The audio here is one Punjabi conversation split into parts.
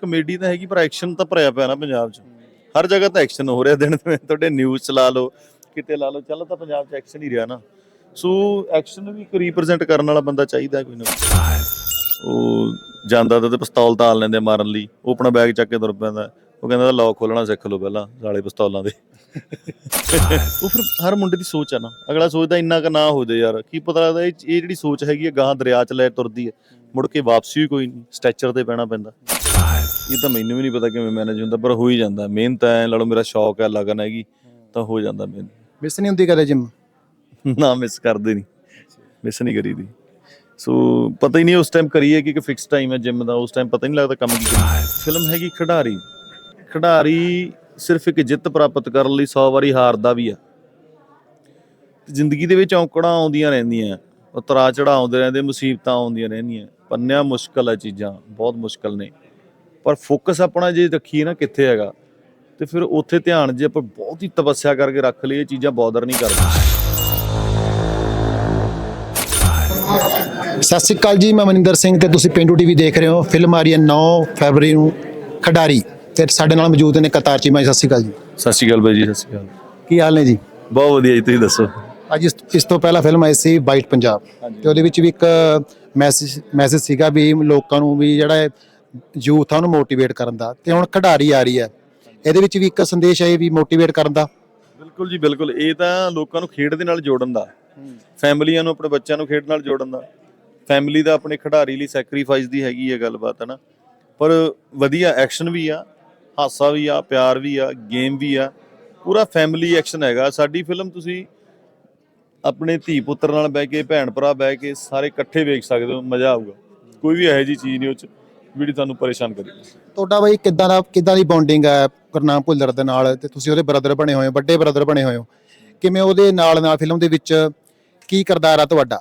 ਕਮੇਡੀ ਤਾਂ ਹੈਗੀ, ਪਰ ਐਕਸ਼ਨ ਤਾਂ ਭਰਿਆ ਪਿਆ ਨਾ ਪੰਜਾਬ 'ਚ। ਹਰ ਜਗ੍ਹਾ ਤਾਂ ਐਕਸ਼ਨ ਹੋ ਰਿਹਾ ਦਿਨ ਤੇ ਤੁਹਾਡੇ ਨਿਊਜ਼ ਚਲਾ ਲਓ, ਕਿਤੇ ਲਾ ਲਓ, ਚੱਲ ਤਾਂ ਪੰਜਾਬ 'ਚ ਐਕਸ਼ਨ ਹੀ ਰਿਹਾ ਨਾ। ਸੋ ਐਕਸ਼ਨ ਵੀ ਇੱਕ ਰਿਪਰੈਜ਼ੈਂਟ ਕਰਨ ਵਾਲਾ ਬੰਦਾ ਚਾਹੀਦਾ ਕੋਈ ਨਾ ਉਹ ਜਾਂਦਾ ਤਾਂ ਤੇ ਪਿਸਤੌਲ ਤਾਲ ਲੈਂਦੇ ਮਾਰਨ ਲਈ। ਉਹ ਆਪਣਾ ਬੈਗ ਚੱਕ ਕੇ ਤੁਰ ਪੈਂਦਾ। ਉਹ ਕਹਿੰਦਾ ਲੌਕ ਖੋਲਣਾ, ਸਿੱਖ ਲਓ ਪਹਿਲਾਂ ਸਾਲੇ ਪਿਸਤੌਲਾਂ ਦੇ। ਉਹ ਫਿਰ ਹਰ ਮੁੰਡੇ ਦੀ ਸੋਚ ਆ ਨਾ। ਅਗਲਾ ਸੋਚਦਾ ਇੰਨਾ ਕ ਨਾ ਹੋ ਜਾਏ ਯਾਰ। ਕੀ ਪਤਾ ਲੱਗਦਾ ਇਹ ਜਿਹੜੀ ਸੋਚ ਹੈਗੀ ਹੈ ਗਾਂ ਦਰਿਆ ਚ ਲੈ ਤੁਰਦੀ ਹੈ। ਮੁੜ ਕੇ ਵਾਪਸੀ ਵੀ ਕੋਈ ਨਹੀਂ। ਸਟੈਚਰ ਤੇ ਪੈਣਾ ਪੈਂਦਾ। ਇਹ ਤਾਂ ਮੈਨੂੰ ਵੀ ਨਹੀਂ ਪਤਾ ਕਿਵੇਂ ਮੈਨੇਜ ਹੁੰਦਾ ਪਰ ਹੋ ਹੀ ਜਾਂਦਾ। ਮਿਹਨਤ ਹੈ ਲੜੋ ਮੇਰਾ ਸ਼ੌਕ ਹੈ ਲਗਨ ਹੈਗੀ ਤਾਂ ਹੋ ਜਾਂਦਾ ਮੈਨੂੰ ਮਿਸ ਨਹੀਂ ਹੁੰਦੀ ਕਦੇ ਜਿਮ ਨਾ ਮਿਸ ਕਰਦੇ ਨਹੀਂ। ਮਿਸ ਨਹੀਂ ਕਰੀਦੀ। ਸੋ ਪਤਾ ਹੀ ਨਹੀਂ ਉਸ ਟਾਈਮ ਕਰੀਏ ਕਿ ਫਿਕਸ ਟਾਈਮ ਹੈ ਜਿਮ ਦਾ। ਉਸ ਟਾਈਮ ਪਤਾ ਨਹੀਂ ਲੱਗਦਾ ਕੰਮ ਕੀ ਕਰੀਏ। ਫਿਲਮ ਹੈਗੀ ਖਿਡਾਰੀ। ਖਿਡਾਰੀ ਸਿਰਫ ਇੱਕ ਜਿੱਤ ਪ੍ਰਾਪਤ ਕਰਨ ਲਈ 100 ਵਾਰੀ ਹਾਰਦਾ ਵੀ ਆ। ਤੇ ਜ਼ਿੰਦਗੀ ਦੇ ਵਿੱਚ ਔਕੜਾਂ ਆਉਂਦੀਆਂ ਰਹਿੰਦੀਆਂ ਉਤਰਾ ਚੜਾ ਆਉਂਦੇ ਰਹਿੰਦੇ ਮੁਸੀਬਤਾਂ ਆਉਂਦੀਆਂ ਰਹਿੰਦੀਆਂ। ਪੰਨਿਆ ਮੁਸ਼ਕਲ ਹੈ ਚੀਜ਼ਾਂ ਬਹੁਤ ਮੁਸ਼ਕਲ ਨੇ। ਪਰ ਫੋਕਸ ਆਪਣਾ ਜੇ ਰੱਖੀਏ ਨਾ ਕਿੱਥੇ ਹੈਗਾ ਤੇ ਫਿਰ ਉੱਥੇ ਧਿਆਨ ਜੇ ਆਪਾਂ ਬਹੁਤ ਹੀ ਤਪੱਸਿਆ ਕਰਕੇ ਰੱਖ ਲਈਏ ਚੀਜ਼ਾਂ ਬੌਦਰ ਨਹੀਂ ਕਰਦੀਆਂ। ਸਤਿ ਸ਼੍ਰੀ ਅਕਾਲ ਜੀ ਮੈਂ ਮਨਿੰਦਰ ਸਿੰਘ ਤੇ ਤੁਸੀਂ ਪਿੰਡੂ ਟੀਵੀ ਦੇਖ ਰਹੇ ਹੋ ਫਿਲਮ ਆ ਰਹੀ ਹੈ 9 ਫਰਵਰੀ ਨੂੰ ਖਿਡਾਰੀ ਤੇ ਸਾਡੇ ਨਾਲ ਮੌਜੂਦ ਨੇ ਕਤਾਰ ਚੀਮਾ ਜੀ ਸਤਿ ਸ਼੍ਰੀ ਅਕਾਲ ਜੀ। ਸਤਿ ਸ਼੍ਰੀ ਅਕਾਲ ਬਾਈ ਜੀ ਸਤਿ ਸ਼੍ਰੀ ਅਕਾਲ। ਕੀ ਹਾਲ ਨੇ ਜੀ? ਬਹੁਤ ਵਧੀਆ ਜੀ ਤੁਸੀਂ ਦੱਸੋ? ਅੱਜ ਇਸ ਇਸ ਤੋਂ ਪਹਿਲਾਂ ਫਿਲਮ ਆਈ ਸੀ ਵਾਈਟ ਪੰਜਾਬ ਤੇ ਉਹਦੇ ਵਿੱਚ ਵੀ ਇੱਕ ਮੈਸੇਜ ਮੈਸੇਜ ਸੀਗਾ ਵੀ ਲੋਕਾਂ ਨੂੰ ਵੀ ਜਿਹੜਾ ਯੂਥ ਆ, ਉਹਨੂੰ ਮੋਟੀਵੇਟ ਕਰਨ ਦਾ। ਤੇ ਹੁਣ ਖਿਡਾਰੀ ਆ ਰਹੀ ਹੈ। ਇਹਦੇ ਵਿੱਚ ਵੀ ਇੱਕ ਸੰਦੇਸ਼ ਹੈ ਵੀ ਮੋਟੀਵੇਟ ਕਰਨ ਦਾ। ਬਿਲਕੁਲ ਜੀ, ਬਿਲਕੁਲ। ਇਹ ਤਾਂ ਲੋਕਾਂ ਨੂੰ ਖੇਡ ਦੇ ਨਾਲ ਜੋੜਨ ਦਾ। ਫੈਮਲੀਆਂ ਨੂੰ, ਆਪਣੇ ਬੱਚਿਆਂ ਨੂੰ ਖੇਡ ਨਾਲ ਜੋੜਨ ਦਾ। ਫੈਮਿਲੀ ਦਾ ਆਪਣੇ ਖਿਡਾਰੀ ਲਈ ਸੈਕਰੀਫਾਈਸ ਦੀ ਹੈਗੀ ਹੈ ਗੱਲਬਾਤ, ਹੈ ਨਾ? ਪਰ ਵਧੀਆ ਐਕਸ਼ਨ ਵੀ ਆ, ਹਾਸਾ ਵੀ ਆ, ਪਿਆਰ ਵੀ ਆ ਗੇਮ ਵੀ ਆ। ਪੂਰਾ ਫੈਮਿਲੀ ਐਕਸ਼ਨ ਹੈਗਾ। ਸਾਡੀ ਫਿਲਮ ਤੁਸੀਂ ਆਪਣੇ ਧੀ ਪੁੱਤਰ ਨਾਲ ਬਹਿ ਕੇ, ਭੈਣ ਭਰਾ ਬਹਿ ਕੇ ਸਾਰੇ ਇਕੱਠੇ ਵੇਖ ਸਕਦੇ ਹੋ, ਮਜ਼ਾ ਆਊਗਾ। ਕੋਈ ਵੀ ਇਹੋ ਜੀ ਚੀਜ਼ ਨਹੀਂ ਉਹ ਚ। ਜਿਹੜੀ ਤੁਹਾਨੂੰ ਪਰੇਸ਼ਾਨ ਕਰੇ। ਤੁਹਾਡਾ ਬਈ ਕਿੱਦਾਂ ਦਾ ਕਿੱਦਾਂ ਦੀ ਬੌਂਡਿੰਗ ਹੈ ਗੁਰਨਾਮ ਭੁੱਲਰ ਦੇ ਨਾਲ? ਤੇ ਤੁਸੀਂ ਉਹਦੇ ਬ੍ਰਦਰ ਬਣੇ ਹੋਏ ਹੋ ਵੱਡੇ ਬ੍ਰਦਰ ਬਣੇ ਹੋਏ ਹੋ। ਕਿਵੇਂ ਉਹਦੇ ਨਾਲ ਨਾਲ ਫਿਲਮ ਦੇ ਵਿੱਚ ਕੀ ਕਿਰਦਾਰ ਆ ਤੁਹਾਡਾ?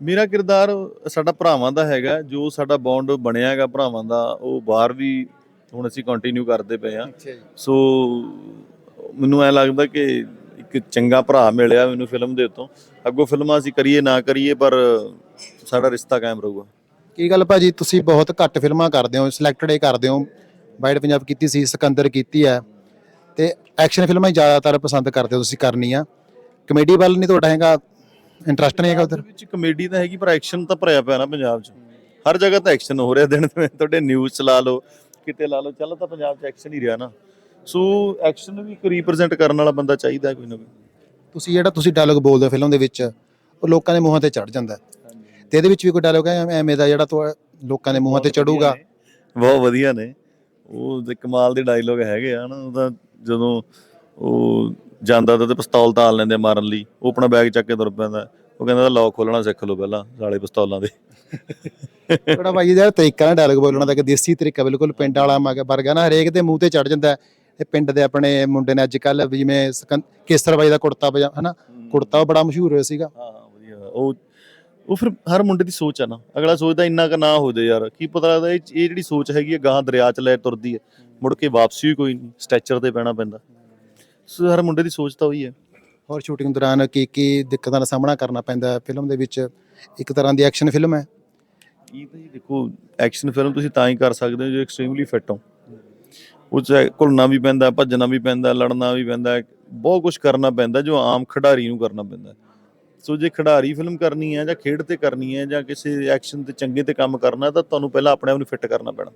ਮੇਰਾ ਕਿਰਦਾਰ ਸਾਡਾ ਭਰਾਵਾਂ ਦਾ ਹੈਗਾ ਜੋ ਸਾਡਾ ਬੌਂਡ ਬਣਿਆ ਹੈਗਾ ਭਰਾਵਾਂ ਦਾ ਉਹ ਬਾਹਰ ਵੀ ਹੁਣ ਅਸੀਂ ਕੰਟੀਨਿਊ ਕਰਦੇ ਪਏ ਆ ਅੱਛਾ ਜੀ। ਸੋ ਮੈਨੂੰ ਐ ਲੱਗਦਾ ਕਿ ਇੱਕ ਚੰਗਾ ਭਰਾ ਮਿਲਿਆ ਮੈਨੂੰ ਫਿਲਮ ਦੇ ਉੱਤੋਂ। ਅੱਗੋਂ ਫਿਲਮਾਂ ਅਸੀਂ ਕਰੀਏ ਨਾ ਕਰੀਏ ਪਰ ਸਾਡਾ ਰਿਸ਼ਤਾ ਕਾਇਮ ਰਹੂਗਾ। ਕੀ ਗੱਲ ਭਾਜੀ? ਤੁਸੀਂ ਬਹੁਤ ਘੱਟ ਫਿਲਮਾਂ ਕਰਦੇ ਹੋ ਸਿਲੈਕਟਡ ਹੀ ਕਰਦੇ ਹੋ। ਵਾਈਟ ਪੰਜਾਬ ਕੀਤੀ ਸੀ ਸਿਕੰਦਰ ਕੀਤੀ ਹੈ। ਤੇ ਐਕਸ਼ਨ ਫਿਲਮਾਂ ਹੀ ਜ਼ਿਆਦਾਤਰ ਪਸੰਦ ਕਰਦੇ ਹੋ ਤੁਸੀਂ ਕਰਨੀ ਆ। ਕਮੇਡੀ ਵੱਲ ਨਹੀਂ ਤੁਹਾਡਾ ਹੈਗਾ ਇੰਟਰਸਟ ਨਹੀਂ ਹੈਗਾ ਉਧਰ? ਵਿੱਚ ਕਮੇਡੀ ਤਾਂ ਹੈਗੀ ਪਰ ਐਕਸ਼ਨ ਤਾਂ ਭਰਿਆ ਪਿਆ ਨਾ ਪੰਜਾਬ 'ਚ। ਹਰ ਜਗ੍ਹਾ ਤਾਂ ਐਕਸ਼ਨ ਹੋ ਰਿਹਾ ਦਿਨ ਤੇ ਤੁਹਾਡੇ ਨਿਊਜ਼ ਚਲਾ ਲਓ ਕਿਤੇ ਲਾ ਲਓ ਚੱਲ ਤਾਂ ਪੰਜਾਬ 'ਚ ਐਕਸ਼ਨ ਹੀ ਰਿਹਾ ਨਾ। ਸੋ ਐਕਸ਼ਨ ਵੀ ਕੋਈ ਰਿਪਰੈਜ਼ੈਂਟ ਕਰਨ ਵਾਲਾ ਬੰਦਾ ਚਾਹੀਦਾ ਕੋਈ ਨਾ ਕੋਈ। ਤੁਸੀਂ ਜਿਹੜਾ ਤੁਸੀਂ ਡਾਇਲੋਗ ਬੋਲਦੇ ਹੋ ਫਿਲਮ ਦੇ ਵਿੱਚ ਉਹ ਲੋਕਾਂ ਦੇ ਮੂੰਹਾਂ ਤੇ ਚੜ ਜਾਂਦਾ। ਤੇ ਇਹਦੇ ਵਿੱਚ ਵੀ ਕੋਈ ਡਾਇਲੋਗ ਹੈ? ਐਵੇਂ ਦਾ ਜਿਹੜਾ ਤੁਹਾ- ਲੋਕਾਂ ਦੇ ਮੂੰਹਾਂ ਤੇ ਚੜੂਗਾ। ਬਹੁਤ ਵਧੀਆ ਨੇ। ਉਹ ਤੇ ਕਮਾਲ ਦੇ ਡਾਇਲੋਗ ਹੈਗੇ ਆ ਨਾ ਉਹਦਾ ਜਦੋਂ ਉਹ ਜਾਂਦਾ ਤਾਂ ਤੇ ਪਿਸਤੌਲ ਤਾਲ ਲੈਂਦੇ ਆ ਮਾਰਨ ਲਈ। ਉਹ ਆਪਣਾ ਬੈਗ ਚੱਕ ਕੇ ਤੁਰ ਪੈਂਦਾ। ਉਹ ਕਹਿੰਦਾ ਲੌਕ ਖੋਲਣਾ ਸਿੱਖ ਲਓ ਪਹਿਲਾਂ ਸਾਲੇ ਪਿਸਤੌਲਾਂ ਦੇ। ਬੜਾ ਭਾਈ ਦਾ ਤਰੀਕਾ ਨਾ ਡਾਇਲੋਗ ਬੋਲਣ ਦਾ ਇੱਕ ਦੇਸੀ ਤਰੀਕਾ ਬਿਲਕੁਲ ਪਿੰਡ ਵਾਲਾ ਮਗ ਵਰਗਾ ਨਾ ਹਰੇਕ ਦੇ ਮੂੰਹ ਤੇ ਚੜ ਜਾਂਦਾ ਹੈ। ਇਹ ਪਿੰਡ ਦੇ ਆਪਣੇ ਮੁੰਡੇ ਨੇ ਅੱਜ ਕੱਲ ਜਿਵੇਂ ਸਕੰ- ਕੇਸਰ ਬਾਈ ਦਾ ਕੁੜਤਾ ਪਜਾ ਹਨਾ? ਕੁੜਤਾ ਉਹ ਬੜਾ ਮਸ਼ਹੂਰ ਹੋਇਆ ਸੀਗਾ। ਹਾਂ ਹਾਂ ਵਧੀਆ। ਉਹ ਉਹ ਫਿਰ ਹਰ ਮੁੰਡੇ ਦੀ ਸੋਚ ਆ ਨਾ। ਅਗਲਾ ਸੋਚਦਾ ਇੰਨਾ ਕ ਨਾ ਹੋ ਜਾਏ ਯਾਰ। ਕੀ ਪਤਾ ਲੱਗਦਾ ਇਹ ਇਹ ਜਿਹੜੀ ਸੋਚ ਹੈਗੀ ਹੈ ਗਾਂ ਦਰਿਆ ਚ ਲੈ ਤੁਰਦੀ ਹੈ ਮੁੜ ਕੇ ਵਾਪਸੀ ਵੀ ਕੋਈ ਨਹੀਂ। ਸਟੈਚਰ ਤੇ ਪੈਣਾ ਪੈਂਦਾ। ਸੋ ਹਰ ਮੁੰਡੇ ਦੀ ਸੋਚ ਤਾਂ ਉਹੀ ਹੈ ਔਰ ਸ਼ੂਟਿੰਗ ਦੌਰਾਨ ਕੀ ਕੀ ਦਿੱਕਤਾਂ ਦਾ ਸਾਹਮਣਾ ਕਰਨਾ ਪੈਂਦਾ ਫਿਲਮ ਦੇ ਵਿੱਚ ਇੱਕ ਤਰ੍ਹਾਂ ਦੀ ਐਕਸ਼ਨ ਫਿਲਮ ਹੈ? ਇਹ ਤਾਂ ਜੀ ਦੇਖੋ ਐਕਸ਼ਨ ਫਿਲਮ ਤੁਸੀਂ ਤਾਂ ਹੀ ਕਰ ਸਕਦੇ ਹੋ ਜੇ ਐਕਸਟ੍ਰੀਮਲੀ ਫਿੱਟ ਹੋ। ਉਹ ਚ ਘੁਲਣਾ ਵੀ ਪੈਂਦਾ ਭੱਜਣਾ ਵੀ ਪੈਂਦਾ ਲੜਨਾ ਵੀ ਪੈਂਦਾ। ਬਹੁਤ ਕੁਝ ਕਰਨਾ ਪੈਂਦਾ ਜੋ ਆਮ ਖਿਡਾਰੀ ਨੂੰ ਕਰਨਾ ਪੈਂਦਾ। ਸੋ ਜੇ ਖਿਡਾਰੀ ਫਿਲਮ ਕਰਨੀ ਹੈ ਜਾਂ ਖੇਡ ਤੇ ਕਰਨੀ ਹੈ ਜਾਂ ਕਿਸੇ ਐਕਸ਼ਨ ਤੇ ਚੰਗੇ ਤੇ ਕੰਮ ਕਰਨਾ ਤਾਂ ਤੁਹਾਨੂੰ ਪਹਿਲਾਂ ਆਪਣੇ ਆਪ ਨੂੰ ਫਿੱਟ ਕਰਨਾ ਪੈਣਾ।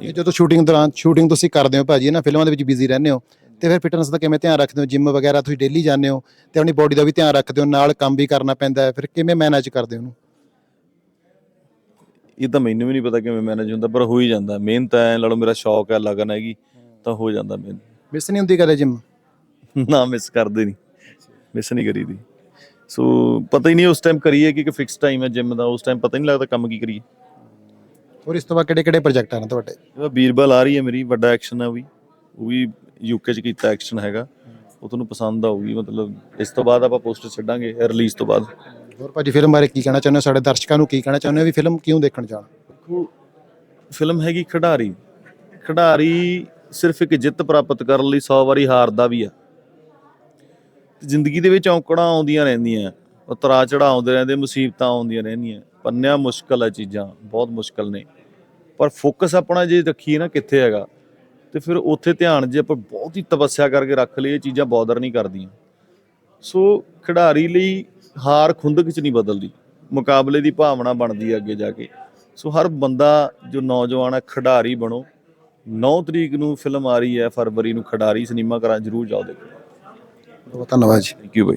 ਇਹ ਜਦੋਂ ਸ਼ੂਟਿੰਗ ਦੌਰਾਨ ਸ਼ੂਟਿੰਗ ਤੁਸੀਂ ਕਰਦੇ ਹੋ ਭਾਜੀ ਇਹਨਾਂ ਫਿਲਮਾਂ ਦੇ ਵਿੱਚ ਬਿਜ਼ੀ ਰਹਿੰਦੇ ਹੋ ਤੇ ਫਿਰ ਫਿਟਨੈਸ ਦਾ ਕਿਵੇਂ ਧਿਆਨ ਰੱਖਦੇ ਹੋ? ਜਿਮ ਵਗੈਰਾ ਤੁਸੀਂ ਡੇਲੀ ਜਾਂਦੇ ਹੋ ਤੇ ਆਪਣੀ ਬੋਡੀ ਦਾ ਵੀ ਧਿਆਨ ਰੱਖਦੇ ਹੋ ਨਾਲ ਕੰਮ ਵੀ ਕਰਨਾ ਪੈਂਦਾ ਹੈ ਫਿਰ ਕਿਵੇਂ ਮੈਨੇਜ ਕਰਦੇ ਹੋ ਉਹਨੂੰ? ਇਹ ਤਾਂ ਮੈਨੂੰ ਵੀ ਨਹੀਂ ਪਤਾ ਕਿਵੇਂ ਮੈਨੇਜ ਹੁੰਦਾ ਪਰ ਹੋ ਹੀ ਜਾਂਦਾ। ਮਿਹਨਤ ਹੈ ਲੜੋ ਮੇਰਾ ਸ਼ੌਕ ਹੈ ਲਗਨ ਹੈਗੀ ਤਾਂ ਹੋ ਜਾਂਦਾ ਮੈਨੂੰ ਮਿਸ ਨਹੀਂ ਹੁੰਦੀ ਕਦੇ ਜਿਮ ਨਾ ਮਿਸ ਕਰਦੇ ਨਹੀਂ। ਮਿਸ ਨਹੀਂ ਕਰੀਦੀ। ਸੋ ਪਤਾ ਹੀ ਨਹੀਂ ਉਸ ਟਾਈਮ ਕਰੀਏ ਕਿ ਫਿਕਸ ਟਾਈਮ ਹੈ ਜਿਮ ਦਾ ਉਸ ਟਾਈਮ ਪਤਾ ਹੀ ਨਹੀਂ ਲੱਗਦਾ ਕੰਮ ਕੀ ਕਰੀਏ। ਔਰ ਇਸ ਤੋਂ ਬਾਅਦ ਕਿਹੜੇ ਕਿਹੜੇ ਪ੍ਰੋਜੈਕਟ ਹਨ ਤੁਹਾਡੇ? ਇਹ ਬੀਰਬਲ ਆ ਰਹੀ ਹੈ ਮੇਰੀ ਵੱਡਾ ਐਕਸ਼ਨ ਹੈ ਉਹ ਵੀ। ਉਹ ਵੀ ਯੂਕੇ ਚ ਕੀਤਾ ਐਕਸ਼ਨ ਹੈਗਾ। ਉਹ ਤੁਹਾਨੂੰ ਪਸੰਦ ਆਊਗੀ ਮਤਲਬ ਇਸ ਤੋਂ ਬਾਅਦ ਆਪਾਂ ਪੋਸਟਰ ਛੱਡਾਂਗੇ ਰਿਲੀਜ਼ ਤੋਂ ਬਾਅਦ। ਹੋਰ ਭਾਜੀ ਫਿਲਮ ਬਾਰੇ ਕੀ ਕਹਿਣਾ ਚਾਹੁੰਦੇ ਹੋ? ਸਾਡੇ ਦਰਸ਼ਕਾਂ ਨੂੰ ਕੀ ਕਹਿਣਾ ਚਾਹੁੰਦੇ ਹੋ ਵੀ ਫਿਲਮ ਕਿਉਂ ਦੇਖਣ ਜਾਣ? ਦੇਖੋ ਫਿਲਮ ਹੈਗੀ ਖਿਡਾਰੀ। ਖਿਡਾਰੀ ਸਿਰਫ ਇੱਕ ਜਿੱਤ ਪ੍ਰਾਪਤ ਕਰਨ ਲਈ 100 ਵਾਰੀ ਹਾਰਦਾ ਵੀ ਆ। ਜ਼ਿੰਦਗੀ ਦੇ ਵਿੱਚ ਔਕੜਾਂ ਆਉਂਦੀਆਂ ਰਹਿੰਦੀਆਂ ਉਤਰਾ ਚੜਾ ਆਉਂਦੇ ਰਹਿੰਦੇ, ਮੁਸੀਬਤਾਂ ਆਉਂਦੀਆਂ ਰਹਿੰਦੀਆਂ। ਪੰਨਿਆ ਮੁਸ਼ਕਲ ਹੈ ਚੀਜ਼ਾਂ, ਬਹੁਤ ਮੁਸ਼ਕਲ ਨੇ। ਪਰ ਫੋਕਸ ਆਪਣਾ ਜੇ ਰੱਖੀਏ ਨਾ ਕਿੱਥੇ ਹੈਗਾ, ਤੇ ਫਿਰ ਉੱਥੇ ਧਿਆਨ ਜੇ ਆਪਾਂ ਬਹੁਤ ਹੀ ਤਪੱਸਿਆ ਕਰਕੇ ਰੱਖ ਲਈਏ, ਇਹ ਚੀਜ਼ਾਂ ਬੌਦਰ ਨਹੀਂ ਕਰਦੀਆਂ। ਸੋ ਖਿਡਾਰੀ ਲਈ ਹਾਰ ਖੁੰਦਕ ਚ ਨਹੀਂ ਬਦਲਦੀ, ਮੁਕਾਬਲੇ ਦੀ ਭਾਵਨਾ ਬਣਦੀ ਹੈ ਅੱਗੇ ਜਾ ਕੇ। ਸੋ ਹਰ ਬੰਦਾ ਜੋ ਨੌਜਵਾਨ ਹੈ ਖਿਡਾਰੀ ਬਣੋ। 9 ਤਰੀਕ ਨੂੰ ਫਿਲਮ ਆ ਰਹੀ ਹੈ, ਫਰਵਰੀ ਨੂੰ ਖਿਡਾਰੀ ਸਿਨੇਮਾ ਘਰਾਂ, ਜਰੂਰ ਜਾਓ ਦੇਖੋ। ਬਹੁਤ ਧੰਨਵਾਦ ਜੀ। Thank you by.